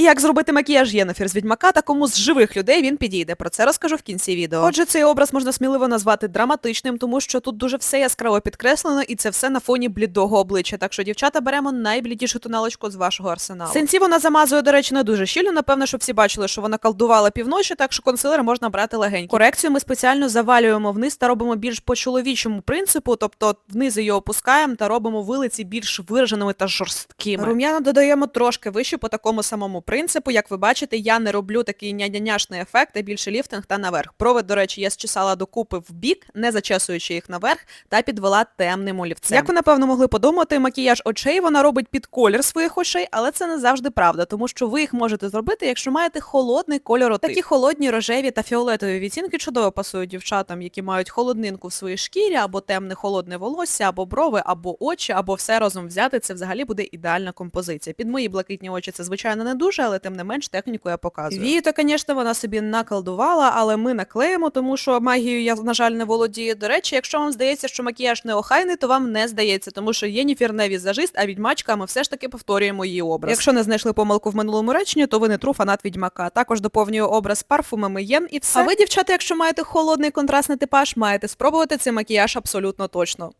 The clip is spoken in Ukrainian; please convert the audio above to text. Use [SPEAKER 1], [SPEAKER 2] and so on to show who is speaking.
[SPEAKER 1] І як зробити макіяж Єнофір з відьмака та кому з живих людей він підійде. Про це розкажу в кінці відео. Отже, цей образ можна сміливо назвати драматичним, тому що тут дуже все яскраво підкреслено, і це все на фоні блідого обличчя. Так що, дівчата, беремо найблідішу тоналочку з вашого арсеналу. Сенсі вона замазує, до речі, не дуже щільно. Напевно, що всі бачили, що вона колдувала півночі, так що консилер можна брати легенький. Корекцію ми спеціально завалюємо вниз та робимо більш по чоловічому принципу, тобто вниз її опускаємо та робимо вилиці більш вираженими та жорсткими. Рум'яна додаємо трошки вище по такому самому принципу. Як ви бачите, я не роблю такий няняняшний ефект, а більше ліфтинг та наверх. Провид, до речі, я зчесала докупи в бік, не зачесуючи їх наверх, та підвела темним олівцем. Як ви напевно могли подумати, макіяж очей вона робить під колір своїх очей, але це не завжди правда, тому що ви їх можете зробити, якщо маєте холодний кольор отих. Такі холодні рожеві та фіолетові відтінки чудово пасують дівчатам, які мають холоднинку в своїй шкірі, або темне холодне волосся, або брови, або очі, або все разом взяти. Це взагалі буде ідеальна композиція. Під мої блакитні очі це звичайно не дуже, але тим не менш техніку я показую. Вії, то, звісно, вона собі наколдувала, але ми наклеїмо, тому що магією я, на жаль, не володію. До речі, якщо вам здається, що макіяж неохайний, то вам не здається, тому що Єніфір не візажист, а відьмачка, ми все ж таки повторюємо її образ. Якщо не знайшли помилку в минулому реченні, то ви не тру фанат відьмака. Також доповнюю образ парфумами Єн і все. А ви, дівчата, якщо маєте холодний контрастний типаж, маєте спробувати цей макіяж абсолютно точно.